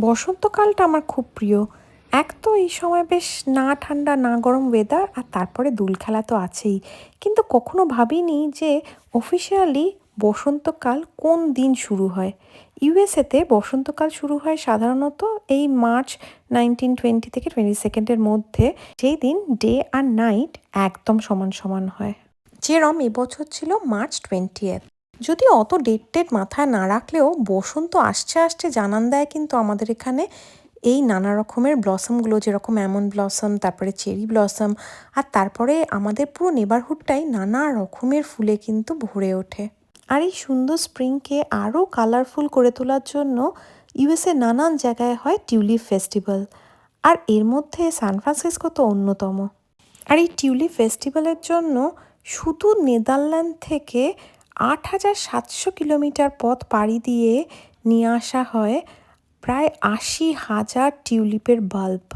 বসন্তকালটা আমার খুব প্রিয়। এক তো এই সময় বেশ না ঠান্ডা, না গরম ওয়েদার আর তারপরে দুল খেলা তো আছেই। কিন্তু কখনো ভাবিনি যে অফিসিয়ালি বসন্তকাল কোন দিন শুরু হয়। ইউএসএতে বসন্তকাল শুরু হয় সাধারণত এই মার্চ নাইনটিন টোয়েন্টি থেকে টোয়েন্টি সেকেন্ডের মধ্যে। যেই দিন ডে আর নাইট একদম সমান সমান হয়। যেরম এবছর ছিল মার্চ টোয়েন্টিয়েথ যদি অত ডেট টেট মাথায় না রাখলেও বসন্ত আসছে আসছে জানান দেয় কিন্তু আমাদের এখানে এই নানা রকমের ব্লসমগুলো, যেরকম অ্যামন ব্লসম তারপরে চেরি ব্লসম আর তারপরে আমাদের পুরো নেবারহুডটাই নানা রকমের ফুলে কিন্তু ভরে ওঠে। আর এই সুন্দর স্প্রিংকে আরও কালারফুল করে তোলার জন্য ইউএসএ নানান জায়গায় হয় টিউলিপ ফেস্টিভ্যাল আর এর মধ্যে সান ফ্রান্সিসকো তো অন্যতম। আর এই টিউলিপ ফেস্টিভ্যালের জন্য শুধু নেদারল্যান্ড থেকে আট হাজার সাতশো কিলোমিটার পথ পাড়ি দিয়ে নিয়ে আসা হয় প্রায় আশি হাজার টিউলিপের বাল্ব।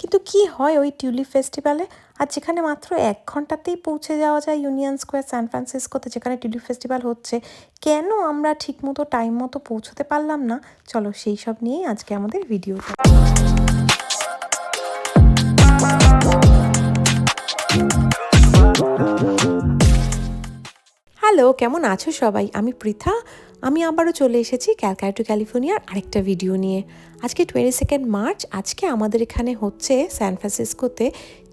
কিন্তু কি হয় ওই টিউলিপ ফেস্টিভ্যালে? আর যেখানে মাত্র এক ঘন্টাতেই পৌঁছে যাওয়া যায় ইউনিয়ন স্কোয়ার সান ফ্রান্সিসকোতে, যেখানে টিউলিপ ফেস্টিভ্যাল হচ্ছে, কেন আমরা ঠিকমতো টাইম মতো পৌঁছতে পারলাম না? চলো সেই সব নিয়েই আজকে আমাদের ভিডিওটা। হ্যালো, কেমন আছো সবাই? আমি পৃথা। আমি আবারও চলে এসেছি ক্যালকাটা টু ক্যালিফোর্নিয়ার আরেকটা ভিডিও নিয়ে। আজকে টোয়েন্টি সেকেন্ড মার্চ আজকে আমাদের এখানে হচ্ছে স্যান ফ্রান্সিসকোতে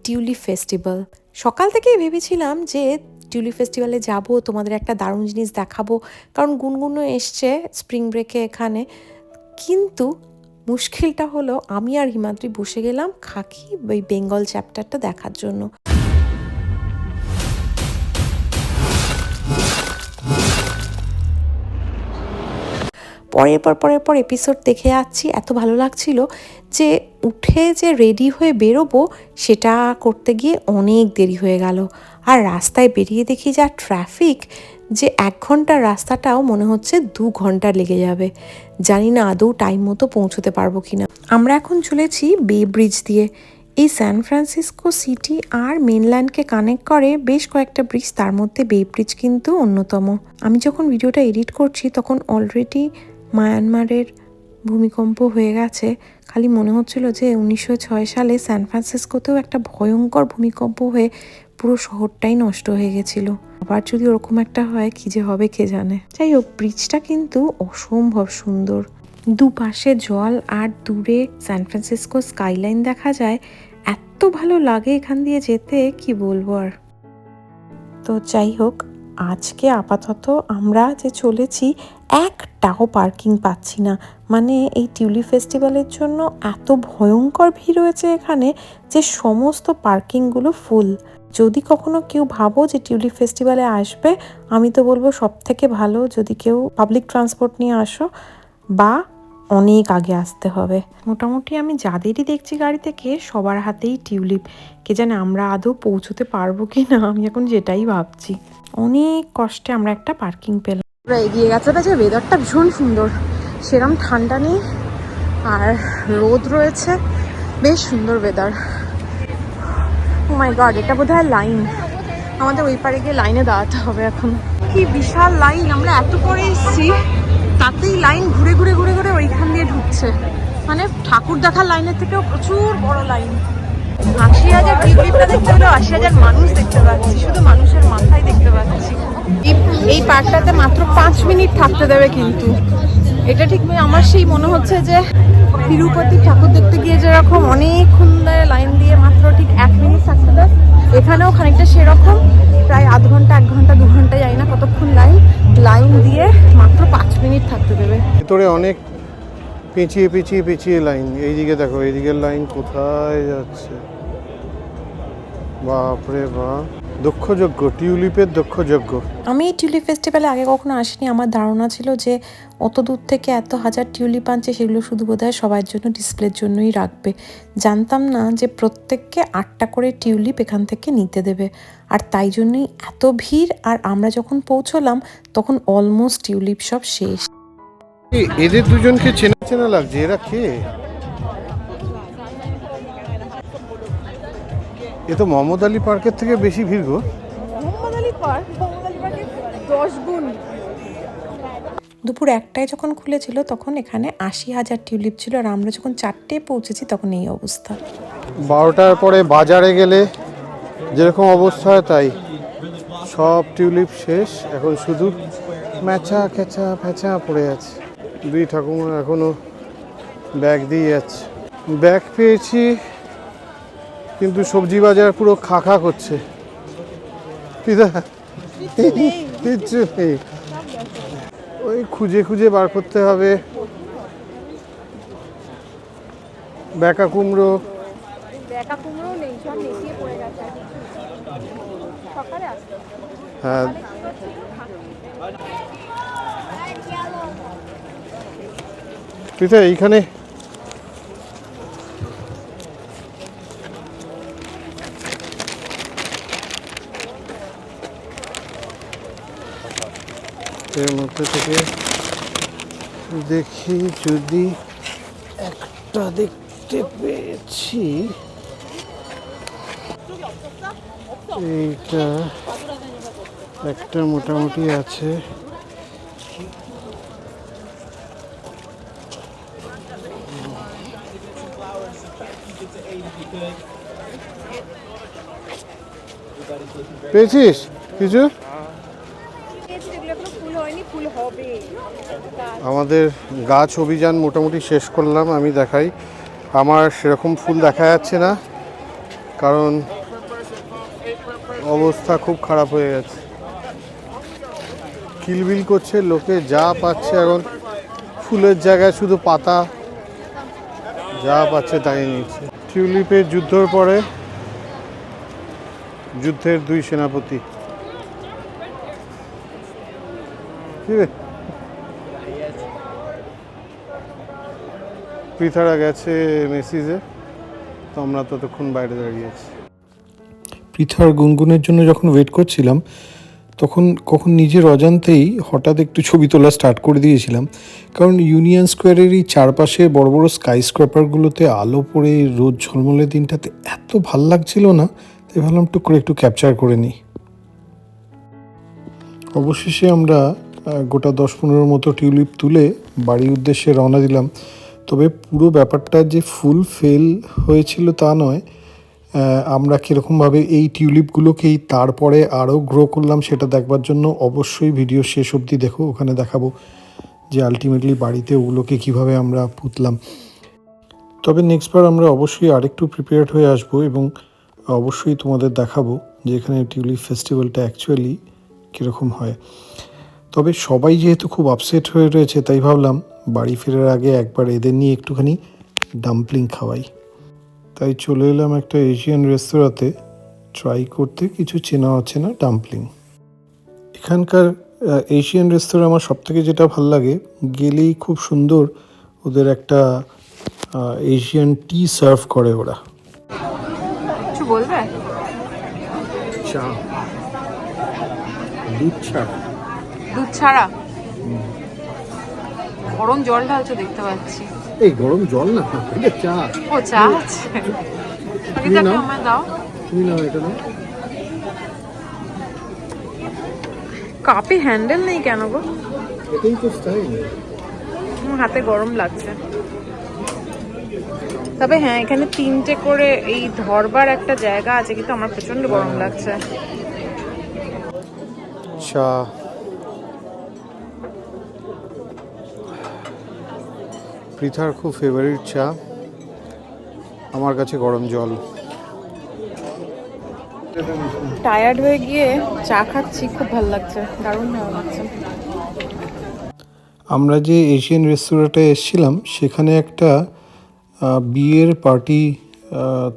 টিউলিপ ফেস্টিভ্যাল। সকাল থেকেই ভেবেছিলাম যে টিউলিপ ফেস্টিভ্যালে যাব, তোমাদের একটা দারুণ জিনিস দেখাবো, কারণ গুনগুনও এসছে স্প্রিং ব্রেকে এখানে। কিন্তু মুশকিলটা হলো, আমি আর হিমাদ্রি বসে গেলাম খাকি ওই বেঙ্গল চ্যাপ্টারটা দেখার জন্য। পরের পর পরের পর এপিসোড দেখে যাচ্ছি, এত ভালো লাগছিল যে উঠে যে রেডি হয়ে বেরোবো সেটা করতে গিয়ে অনেক দেরি হয়ে গেল। আর রাস্তায় বেরিয়ে দেখি যা ট্রাফিক যে এক ঘণ্টার রাস্তাটাও মনে হচ্ছে দু ঘণ্টা লেগে যাবে। জানি না আদৌ টাইম মতো পৌঁছতে পারব কি না আমরা এখন চলেছি বে ব্রিজ দিয়ে। এই স্যান ফ্রান্সিসকো সিটি আর মেনল্যান্ডকে কানেক্ট করে বেশ কয়েকটা ব্রিজ তার মধ্যে বে ব্রিজ কিন্তু অন্যতম। আমি যখন ভিডিওটা এডিট করছি, তখন অলরেডি মায়ানমারের ভূমিকম্প হয়ে গেছে। খালি মনে হচ্ছিল যে উনিশশো ছয় সালে স্যান ফ্রান্সিসকোতেও একটা ভয়ঙ্কর ভূমিকম্প হয়ে পুরো শহরটাই নষ্ট হয়ে গেছিল। আবার যদি ওরকম একটা হয়, কি যে হবে কে জানে। যাই হোক, ব্রিজটা কিন্তু অসম্ভব সুন্দর। দুপাশে জল আর দূরে স্যান ফ্রান্সিসকো স্কাইলাইন দেখা যায়। এত ভালো লাগে এখান দিয়ে যেতে, কি বলব আর। তো যাই হোক আজকে আপাতত আমরা যে চলেছি, একটাও পার্কিং পাচ্ছি না। মানে এই টিউলিপ ফেস্টিভ্যালের জন্য এত ভয়ঙ্কর ভিড় হয়েছে এখানে যে সমস্ত পার্কিংগুলো ফুল। যদি কখনো কেউ ভাবো যে টিউলিপ ফেস্টিভ্যালে আসবে, আমি তো বলব সব থেকে ভালো যদি কেউ পাবলিক ট্রান্সপোর্ট নিয়ে আসো বা অনেক আগে আসতে হবে। মোটামুটি আমি যাদেরই দেখছি গাড়ি থেকে সবার হাতেই টিউলিপ, কে জানে আমরা আদৌ পৌঁছতে পারব কি না আমি এখন যেটাই ভাবছি। অনেক কষ্টে আমরা একটা পার্কিং পেলাম। আমরা এগিয়ে গেছে যে ওয়েদারটা ভীষণ সুন্দর। সেরম ঠান্ডা নেই, আর রোদ রয়েছে, বেশ সুন্দর ওয়েদার মাই গড এটা বোধ লাইন আমাদের ওই পারে গিয়ে লাইনে দাঁড়াতে হবে এখন। কি বিশাল লাইন আমরা এত পরে এসেছি। তাতেই লাইন ঘুরে ঘুরে ঘুরে ঘুরে ওইখান দিয়ে ঢুকছে। মানে ঠাকুর দেখার লাইনের থেকেও প্রচুর বড় লাইন। আশি হাজার টিউলিপটা দেখতে হলেও আশি হাজার মানুষ দেখতে পাচ্ছি, শুধু মানুষের মাথায় দেখতে পাচ্ছি। এই পার্কটাতে মাত্র পাঁচ মিনিট থাকতে দেবে কিন্তু। এটা ঠিক আমার সেই মনে হচ্ছে যে তিরুপতি ঠাকুর দেখতে গিয়ে যেরকম অনেকক্ষণ ধরে লাইন দিয়ে মাত্র ঠিক এক মিনিট থাকতে দেয় এখানেও খানিকটা সেরকম, প্রায় আধ ঘণ্টা, এক ঘণ্টা, দু ঘণ্টা যাই না কতক্ষণ লাইন। লাইন দিয়ে মাত্র পাঁচ মিনিট থাকতে দেবে। ভেতরে অনেক পিছিয়ে পিছিয়ে পিছিয়ে লাইন। এইদিকে দেখো, এইদিকের লাইন কোথায় যাচ্ছে? বাপরে বাপ। দক্ষযজ্ঞ টিউলিপের দক্ষযজ্ঞ আমি এই টিউলিপ ফেস্টিভ্যালে আগে কখনো আসিনি। আমার ধারণা ছিল যে অত দূর থেকে এত হাজার টিউলিপ আনছে সেগুলো শুধু বোধহয় সবার জন্য ডিসপ্লের জন্যই রাখবে। জানতাম না যে প্রত্যেককে আটটা করে টিউলিপ এখান থেকে নিতে দেবে। আর তাই জন্যই এত ভিড় আর আমরা যখন পৌঁছলাম তখন অলমোস্ট টিউলিপ সব শেষ। এদের দুজনকে চেনা চেনা লাগছে এরা কে? এ তো মোহাম্মদ আলী পার্কের থেকে বেশি ভিড় গো। মোহাম্মদ আলী পার্ক? মোহাম্মদ আলী পার্কের দশ গুণ। দুপুর একটায় যখন খুলেছিল তখন এখানে আশি হাজার টিউলিপ ছিল আর আমরা যখন চারটে পৌঁছেছি তখন এই অবস্থা। বারোটার পরে বাজারে গেলে যেরকম অবস্থা হয় তাই। সব টিউলিপ শেষ এখন শুধু ম্যাচা খেচা ফ্যাচা পড়ে আছে। দুই ঠাকুমা এখনও ব্যাগ দিয়ে যাচ্ছে। ব্যাগ পেয়েছি কিন্তু সবজি বাজার পুরো খা খা করছে। পিদা কিচ্ছু নেই। ওই খুঁজে খুঁজে বার করতে হবে। ব্যাকা কুমড়ো। হ্যাঁ। পিতা এইখানে এর মধ্যে থেকে দেখি যদি একটা দেখতে পেয়েছি। এইটা একটা মোটামুটি আছে। পেয়েছিস কিছু এগুলো এখনও ফুল হয়নি ফুল হবে আমাদের গাছ অভিযান মোটামুটি শেষ করলাম, আমি দেখাই। আমার সেরকম ফুল দেখা যাচ্ছে না, কারণ অবস্থা খুব খারাপ হয়ে গেছে। কিলবিল করছে, লোকে যা পাচ্ছে এখন, ফুলের জায়গায় শুধু পাতা, যা পাচ্ছে তাই নিচ্ছে। টিউলিপের যুদ্ধর পরে যুদ্ধের দুই সেনাপতি। ঠিক রে? পৃথারা গেছে মেসিজে, তো আমরা ততক্ষণ বাইরে দাঁড়িয়ে আছি। পৃথার গুনগুনের জন্য যখন ওয়েট করছিলাম, তখন, কখন নিজের অজান্তেই হঠাৎ একটু ছবি তোলা স্টার্ট করে দিয়েছিলাম। কারণ ইউনিয়ন স্কোয়ারের এই চারপাশে বড় বড় স্কাই স্ক্র্যাপারগুলোতে আলো পড়ে, রোদ ঝলমলে দিনটাতে এত ভালো লাগছিল না, তাই ভাবলাম টুক করে একটু ক্যাপচার করে নিই। অবশেষে আমরা গোটা দশ পনেরো মতো টিউলিপ তুলে বাড়ির উদ্দেশ্যে রওনা দিলাম। তবে পুরো ব্যাপারটা যে ফুল ফেল হয়েছিল তা নয়। আমরা কীরকমভাবে এই টিউলিপগুলোকেই তারপরে আরও গ্রো করলাম, সেটা দেখবার জন্য অবশ্যই ভিডিও শেষ অবধি দেখো, ওখানে দেখাবো যে আলটিমেটলি বাড়িতে ওগুলোকে কীভাবে আমরা পুতলাম। তবে নেক্সটবার আমরা অবশ্যই আরেকটু প্রিপেয়ার্ড হয়ে আসব এবং অবশ্যই তোমাদের দেখাবো যে এখানে টিউলিপ ফেস্টিভ্যালটা অ্যাকচুয়ালি কীরকম হয়। তবে সবাই যেহেতু খুব আপসেট হয়ে রয়েছে তাই ভাবলাম বাড়ি ফেরার আগে একবার এদের নিয়ে একটুখানি ডাম্পলিং খাওয়াই। তাই চলে এলাম একটা এশিয়ান রেস্তোরাঁতে ট্রাই করতে কিছু চেনা অচেনা ডাম্পলিং এখানকার এশিয়ান রেস্তোরাঁ আমার সবথেকে যেটা ভালো লাগে গেলেই খুব সুন্দর ওদের একটা এশিয়ান টি সার্ভ করে ওরা। কিছু বলবে? চা। দুধ চা। দুধ ছাড়া? গরম জল ঢালছো দেখতে পাচ্ছি। এই গরম জল না এটা চা। ও চা আছে। আগে যাকে আমায় দাও। তুমি না এটা না কাপে হ্যান্ডেল নেই কেন গো? এটাই তো স্টাইল হাতে গরম লাগছে। তবে হ্যাঁ এখানে তিনটে করে এই ধরবার একটা জায়গা আছে কিন্তু আমার প্রচণ্ড গরম লাগছে। চা পৃথার খুব ফেভারিট চা। আমার কাছে গরম জল। টায়ার্ড হয়ে গিয়ে চা খাচ্ছি খুব ভালো লাগছে। দারুণ ভালো লাগছে। আমরা যে এশিয়ান রেস্তোরাঁটায় এসেছিলাম সেখানে একটা বিয়ের পার্টি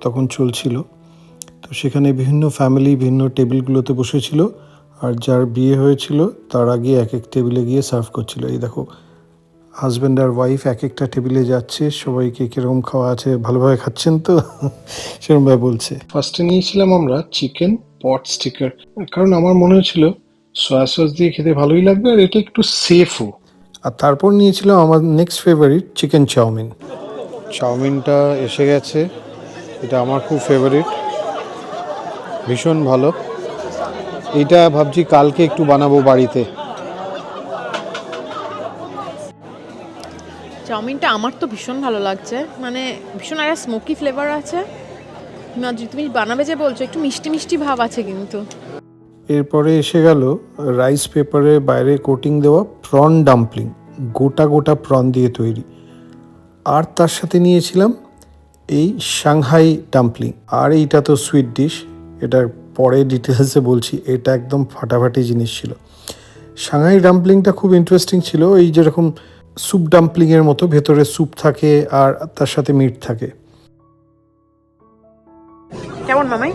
তখন চলছিল। তো সেখানে বিভিন্ন ফ্যামিলি বিভিন্ন টেবিলগুলোতে বসেছিল। আর যার বিয়ে হয়েছিল তার আগে এক এক টেবিলে গিয়ে সার্ভ করছিল। এই দেখো হাজব্যান্ড আর ওয়াইফ এক একটা টেবিলে যাচ্ছে সবাইকে কীরকম খাওয়া আছে ভালোভাবে খাচ্ছেন তো? সেরকমভাবে বলছে। ফার্স্টে নিয়েছিলাম আমরা চিকেন পট স্টিকার কারণ আমার মনে হয়েছিল সয়া সস দিয়ে খেতে ভালোই লাগবে আর এটা একটু সেফও আর তারপর নিয়েছিলাম আমার নেক্সট ফেভারিট চিকেন চাউমিন। চাউমিনটা এসে গেছে। এটা আমার খুব ফেভারিট ভীষণ ভালো। এইটা ভাবছি কালকে একটু বানাবো বাড়িতে। চাউমিনটা আমার তো ভীষণ ভালো লাগছে। মানে ভীষণ একটা স্মোকি ফ্লেভার আছে। তুমি বানাবে যে বলছো, একটু মিষ্টি মিষ্টি ভাব আছে কিন্তু। এরপরে এসে গেল রাইস পেপারে বাইরে কোটিং দেওয়া প্রন ডাম্পলিং গোটা গোটা প্রন দিয়ে তৈরি। আর তার সাথে নিয়েছিলাম এই সাংহাই ডাম্পলিং আর এইটা তো সুইট ডিশ এটার পরে ডিটেলসে বলছি, এটা একদম ফাটাফাটি জিনিস ছিল। সাংহাই ডাম্পলিংটা খুব ইন্টারেস্টিং ছিল, এই যেরকম স্যুপ ডাম্পলিংয়ের মতো ভেতরে স্যুপ থাকে আর তার সাথে মিট থাকে। কেমন মামাই?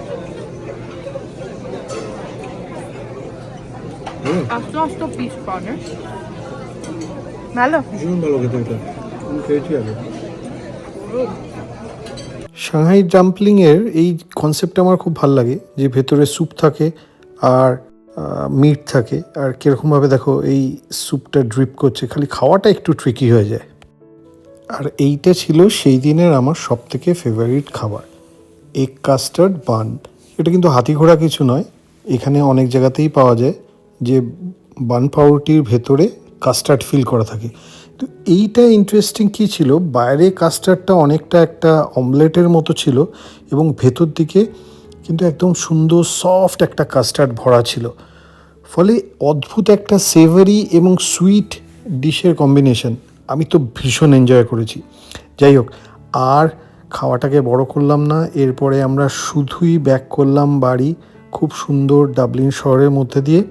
আস্তে আস্তে পিস পাওয়া ভালো? ভীষণ ভালো খেতে এটা। আমি খেয়েছি আগে। সাংহাই ডাম্পলিংয়ের এই কনসেপ্টটা আমার খুব ভালো লাগে যে ভেতরে স্যুপ থাকে আর মিট থাকে। আর কীরকমভাবে দেখো এই স্যুপটা ড্রিপ করছে, খালি খাওয়াটা একটু ট্রিকি হয়ে যায়। আর এইটা ছিল সেই দিনের আমার সব থেকে ফেভারিট খাবার। এগ কাস্টার্ড বান এটা কিন্তু হাতি ঘোড়া কিছু নয়। এখানে অনেক জায়গাতেই পাওয়া যায় যে বান পাউরুটির ভেতরে কাস্টার্ড ফিল করা থাকে। তো এইটা ইন্টারেস্টিং কী ছিল? বাইরে কাস্টার্ডটা অনেকটা একটা অমলেটের মতো ছিল এবং ভেতর দিকে কিন্তু একদম সুন্দর সফট একটা কাস্টার্ড ভরা ছিল। ফলে অদ্ভুত একটা সেভারি এবং সুইট ডিশের কম্বিনেশন আমি তো ভীষণ এনজয় করেছি। যাই হোক, আর খাওয়াটাকে বড় করলাম না, এরপরে আমরা শুধুই ব্যাক করলাম বাড়ি খুব সুন্দর ডাবলিন শহরের মধ্যে দিয়ে।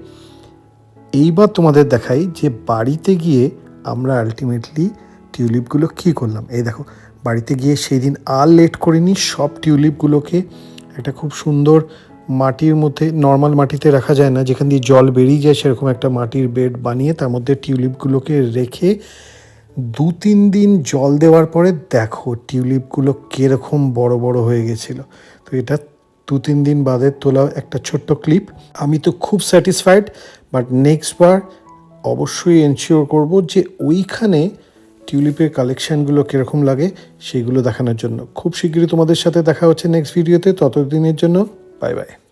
এইবার তোমাদের দেখাই যে বাড়িতে গিয়ে আমরা আলটিমেটলি টিউলিপগুলো কী করলাম। এই দেখো, বাড়িতে গিয়ে সেই দিন আর লেট করিনি, সব টিউলিপগুলোকে একটা খুব সুন্দর মাটির মধ্যে নর্মাল মাটিতে রাখা যায় না। যেখান দিয়ে জল বেরিয়ে যায়, সেরকম একটা মাটির বেড বানিয়ে তার মধ্যে টিউলিপগুলোকে রেখে দু তিন দিন জল দেওয়ার পরে দেখো টিউলিপগুলো কীরকম বড় বড় হয়ে গেছিল। তো এটা দু তিন দিন বাদে তোলা একটা ছোট্ট ক্লিপ আমি তো খুব স্যাটিসফাইড বাট নেক্সট বার অবশ্যই এনশিওর করব যে ওইখানে টিউলিপের কালেকশানগুলো কীরকম লাগে সেগুলো দেখানোর জন্য। খুব শীঘ্রই তোমাদের সাথে দেখা হচ্ছে নেক্সট ভিডিওতে ততদিনের জন্য বাই বাই